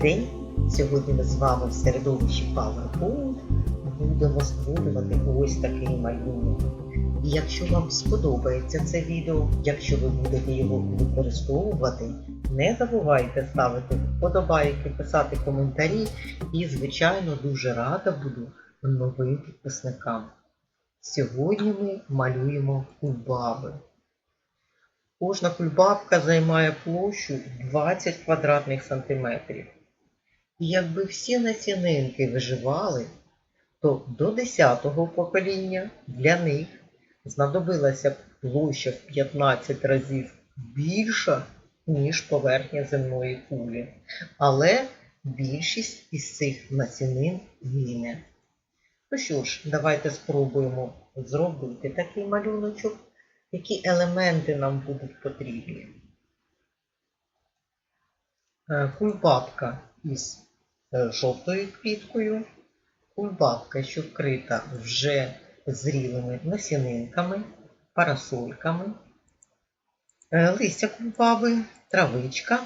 День! Сьогодні ми з вами в середовищі PowerPoint будемо створювати ось такий малюнок. І якщо вам сподобається це відео, якщо ви будете його використовувати, не забувайте ставити вподобайки, писати коментарі і, звичайно, дуже рада буду новим підписникам. Сьогодні ми малюємо кульбаби. Кожна кульбабка займає площу 20 квадратних сантиметрів. Якби всі насінинки виживали, то до 10-го покоління для них знадобилася б площа в 15 разів більша, ніж поверхня земної кулі. Але більшість із цих насінин гине. Ну що ж, давайте спробуємо зробити такий малюночок які елементи нам будуть потрібні. Е, Кульбабка із жовтою квіткою, кульбабка, що вкрита вже зрілими насінинками, парасольками, е, листя кульбаби, травичка,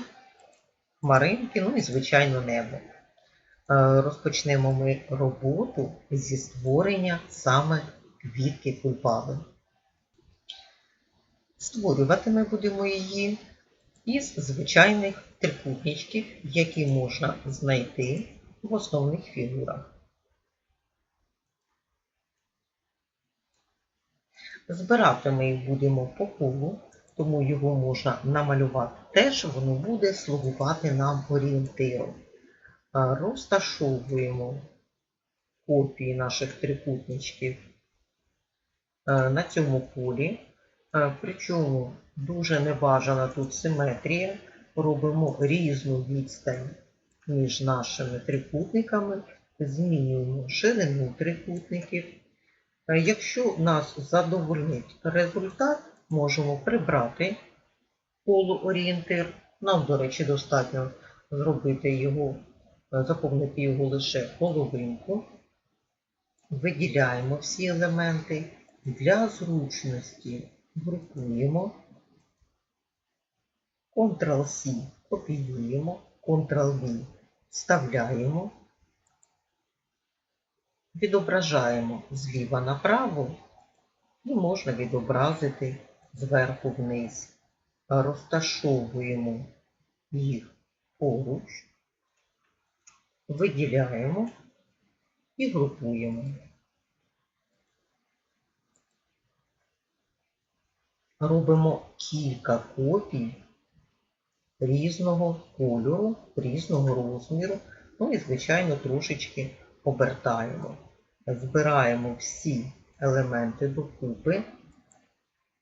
хмаринки, ну і, звичайно, небо. Розпочнемо ми роботу зі створення саме квітки кульбаби. Створювати ми будемо її із звичайних трикутничків, які можна знайти в основних фігурах. Збирати ми їх будемо по колу, тому його можна намалювати теж, воно буде слугувати нам орієнтиром. Розташовуємо копії наших трикутничків на цьому полі. Причому дуже небажана тут симетрія. Робимо різну відстань між нашими трикутниками, змінюємо ширину трикутників. Якщо нас задовольнить результат, можемо прибрати полуорієнтир. Нам, до речі, достатньо зробити його, заповнити його лише половинку. Виділяємо всі елементи для зручності групуємо, Ctrl-C копіюємо, Ctrl-V вставляємо, відображаємо зліва направо і можна відобразити зверху вниз. Розташовуємо їх поруч, виділяємо і групуємо. Робимо кілька копій різного кольору, різного розміру, ну і, звичайно, трошечки обертаємо. Збираємо всі елементи докупи.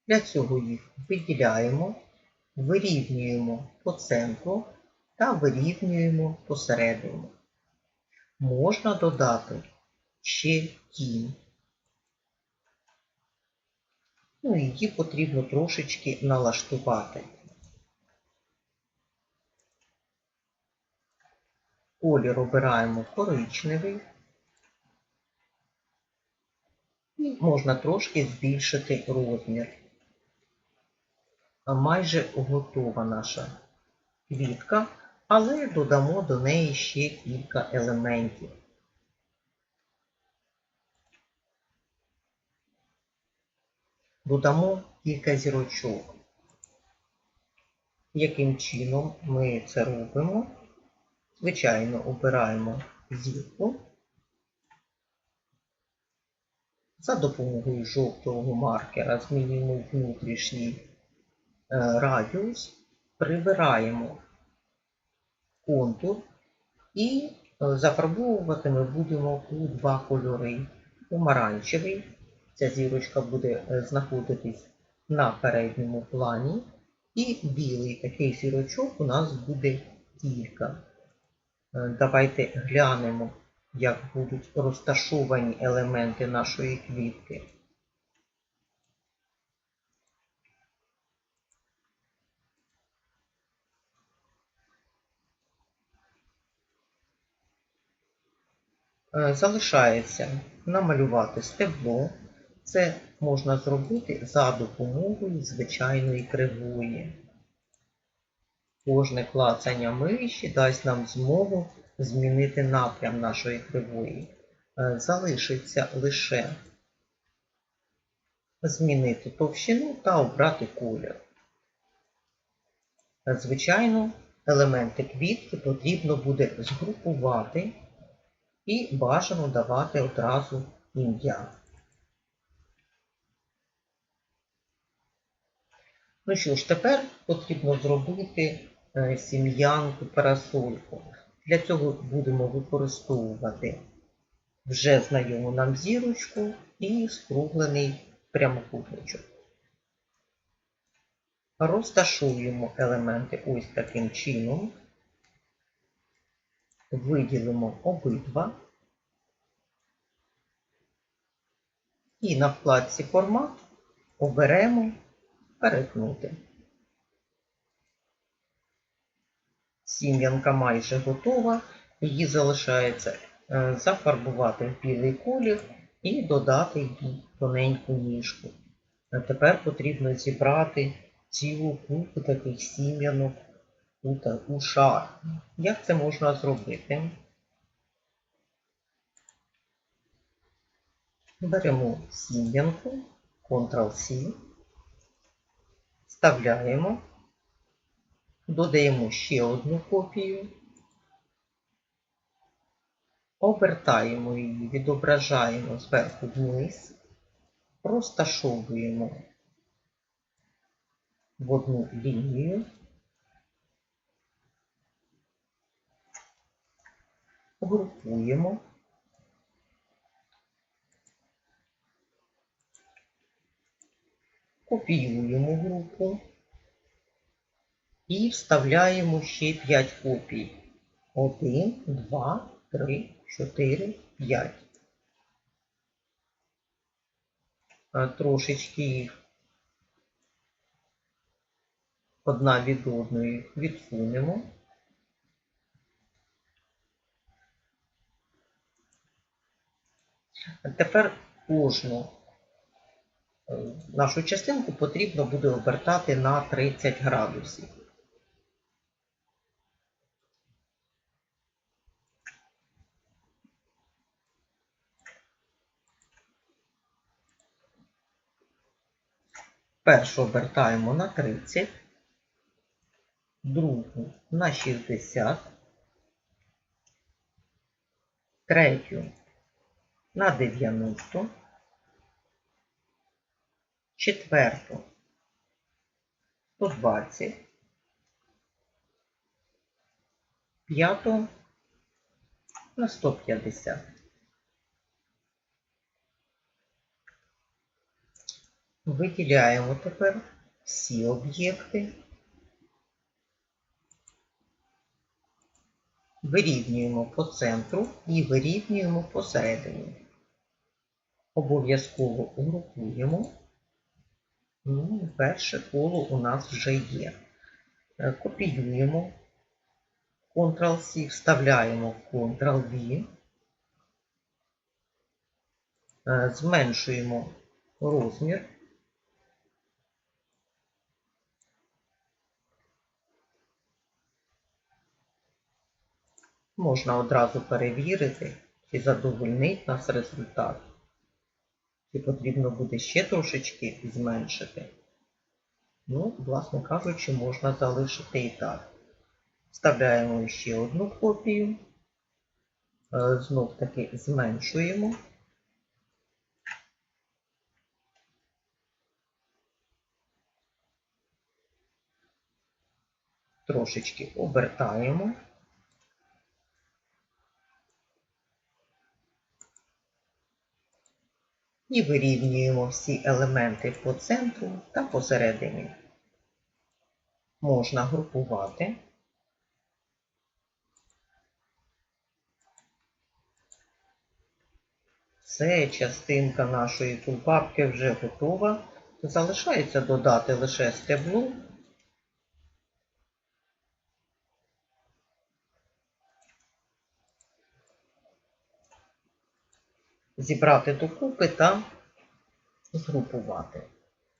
Для цього їх виділяємо, вирівнюємо по центру та вирівнюємо посередину. Можна додати ще тінь. Ну її потрібно трошечки налаштувати. Колір обираємо коричневий. І можна трошки збільшити розмір. Майже готова наша квітка, але додамо до неї ще кілька елементів. Додамо кілька зірочок. Яким чином ми це робимо? Звичайно, обираємо зірку. За допомогою жовтого маркера змінюємо внутрішній е, радіус, прибираємо контур і е, зафарбовувати ми будемо у два кольори помаранчевий Ця зірочка буде е, знаходитись на передньому плані. І білий такий зірочок у нас буде кілька. Е, давайте глянемо, як будуть розташовані елементи нашої квітки. Е, залишається намалювати стебло. Це можна зробити за допомогою звичайної кривої. Кожне клацання миші дасть нам змогу змінити напрям нашої кривої. Е, Залишиться лише змінити товщину та обрати колір. Е, Звичайно, елементи квітки потрібно буде згрупувати і бажано давати одразу ім'я. Ну що ж, тепер потрібно зробити е, сім'янку парасольку. Для цього будемо використовувати вже знайому нам зірочку і скруглений прямокутничок. Розташуємо елементи ось таким чином. Виділимо обидва. І на вкладці формат оберемо перетнути. Сім'янка майже готова, її залишається е, зафарбувати в білий колір і додати їй тоненьку ніжку. Тепер потрібно зібрати цілу купу таких сім'янок у шар. Як це можна зробити? Беремо сім'янку, Ctrl-C, вставляємо, додаємо ще одну копію, обертаємо її, відображаємо зверху вниз, розташовуємо в одну лінію, групуємо. Копіюємо групу і вставляємо ще 5 копій. 1, 2, 3, 4, 5. Трошечки їх одна від одної відсунемо. Тепер кожну нашу частинку потрібно буде обертати на 30 градусів. Першу обертаємо на 30, другу на 60, третю на 90, четверту 120, п'яту на 150. Виділяємо тепер всі об'єкти. Вирівнюємо по центру і вирівнюємо посередині. Обов'язково угрупуємо. Ну, перше коло у нас вже є. Е, Копіюємо. Ctrl-C вставляємо Ctrl-V. Е, Зменшуємо розмір. Можна одразу перевірити, чи задовольнить нас результат. Чи потрібно буде ще трошечки зменшити. Ну, власне кажучи, можна залишити і так. Вставляємо ще одну копію. Е, Знов таки зменшуємо. Трошечки обертаємо. І вирівнюємо всі елементи по центру та посередині. Можна групувати. Це частинка нашої кульбабки вже готова. Залишається додати лише стебло. Зібрати докупи та згрупувати.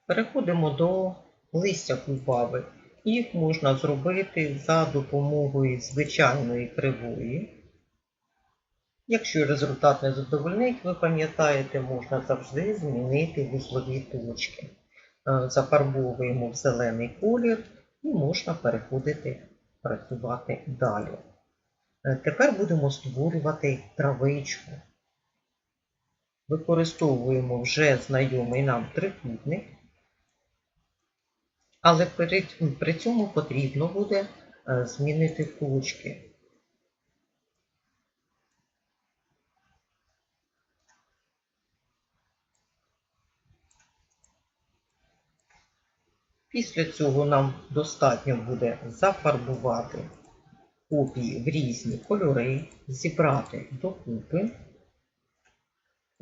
Переходимо до листя кульбаби. Їх можна зробити за допомогою звичайної кривої. Якщо результат не задовольнить, ви пам'ятаєте, можна завжди змінити вузлові точки. Е, Зафарбовуємо в зелений колір і можна переходити працювати далі. Е, Тепер будемо створювати травичку. Використовуємо вже знайомий нам трикутник, але при, цьому потрібно буде е, змінити точки. Після цього нам достатньо буде зафарбувати копії в різні кольори, зібрати докупи,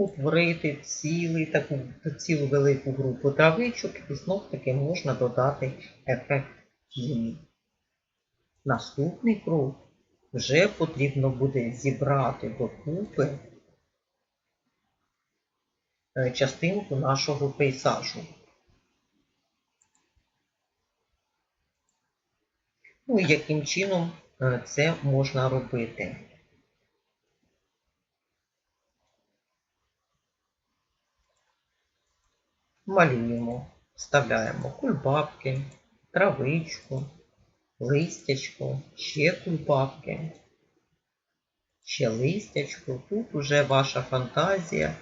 утворити цілий, таку, цілу велику групу травичок і знов таки можна додати ефект тіні. Наступний крок вже потрібно буде зібрати докупи е, частинку нашого пейзажу. Ну і яким чином е, це можна робити? Малюємо, вставляємо кульбабки, травичку, листячко, ще кульбабки, ще листячко. Тут уже ваша фантазія,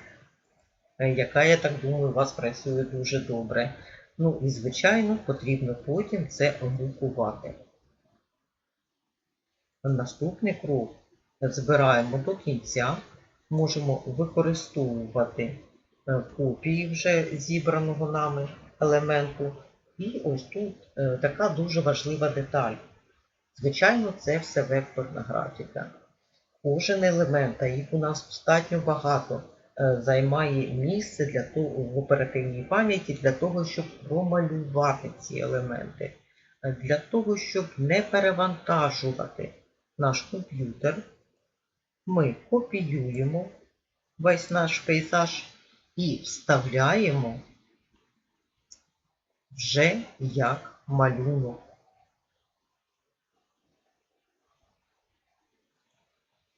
е, яка, я так думаю, у вас працює дуже добре. Ну і, звичайно, потрібно потім це друкувати. Наступний крок збираємо до кінця, можемо використовувати копії вже зібраного нами елементу. І ось тут е, така дуже важлива деталь. Звичайно, це все векторна графіка. Кожен елемент, а їх у нас достатньо багато, е, займає місце для того, в оперативній пам'яті для того, щоб промалювати ці елементи, для того, щоб не перевантажувати наш комп'ютер, ми копіюємо весь наш пейзаж і вставляємо вже як малюнок.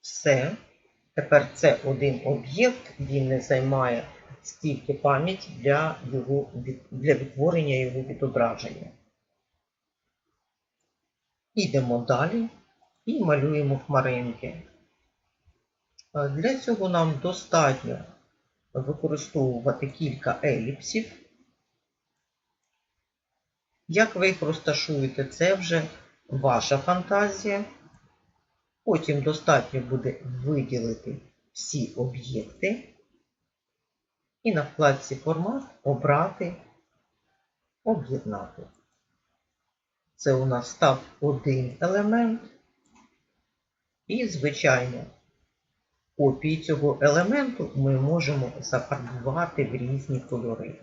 Все. Тепер це один об'єкт, він не займає стільки пам'яті для, для відтворення його відображення. Ідемо далі і малюємо хмаринки. Для цього нам достатньо використовувати кілька еліпсів. Як ви їх розташуєте, це вже ваша фантазія. Потім достатньо буде виділити всі об'єкти і на вкладці формат обрати об'єднати. Це у нас став один елемент. І, звичайно, копії цього елементу ми можемо зафарбувати в різні кольори.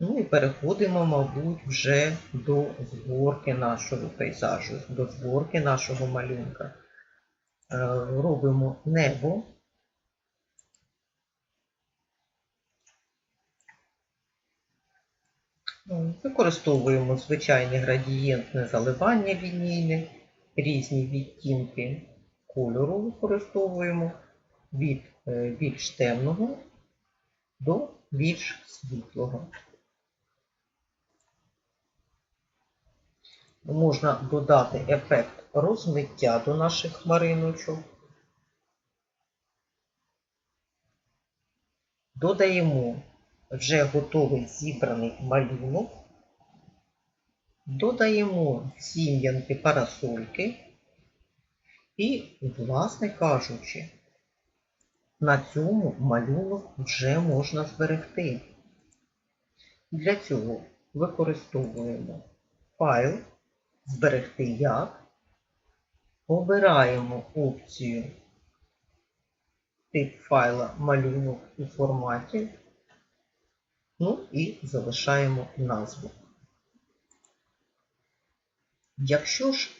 Ну і переходимо, мабуть, вже до зборки нашого пейзажу, до зборки нашого малюнка. Е, робимо небо. Використовуємо звичайне градієнтне заливання лінійне, різні відтінки кольору використовуємо від е, більш темного до більш світлого. Можна додати ефект розмиття до наших хмариночок. Додаємо вже готовий зібраний малюнок, додаємо сім'янки парасольки і, власне кажучи, на цьому малюнок вже можна зберегти. Для цього використовуємо файл Зберегти як, обираємо опцію тип файла малюнок у форматі Ну і залишаємо назву. Якщо ж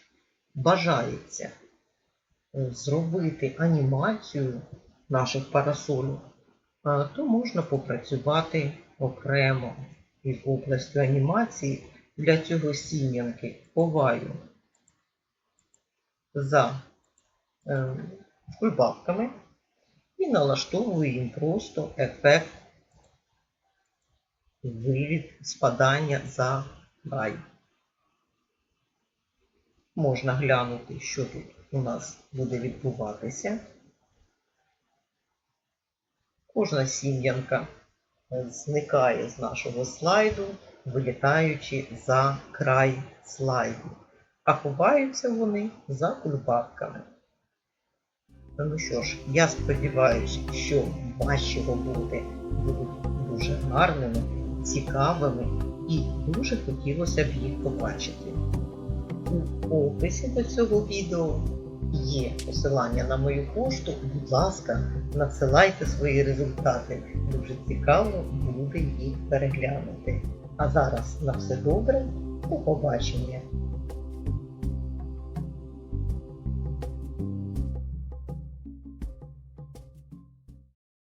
бажається е, зробити анімацію наших парасолів, е, то можна попрацювати окремо. під областю анімації для цього сім'янки ховаю за е, кульбабками і налаштовую їм просто ефект вивід спадання за край. Можна глянути, що тут у нас буде відбуватися. Кожна сім'янка зникає з нашого слайду, вилітаючи за край слайду, а ховаються вони за кульбабками. Ну що ж, я сподіваюся, що ваші роботи будуть дуже гарними, цікавими і дуже хотілося б їх побачити. У описі до цього відео є посилання на мою пошту. Будь ласка, надсилайте свої результати. Дуже цікаво буде їх переглянути. А зараз на все добре, до побачення!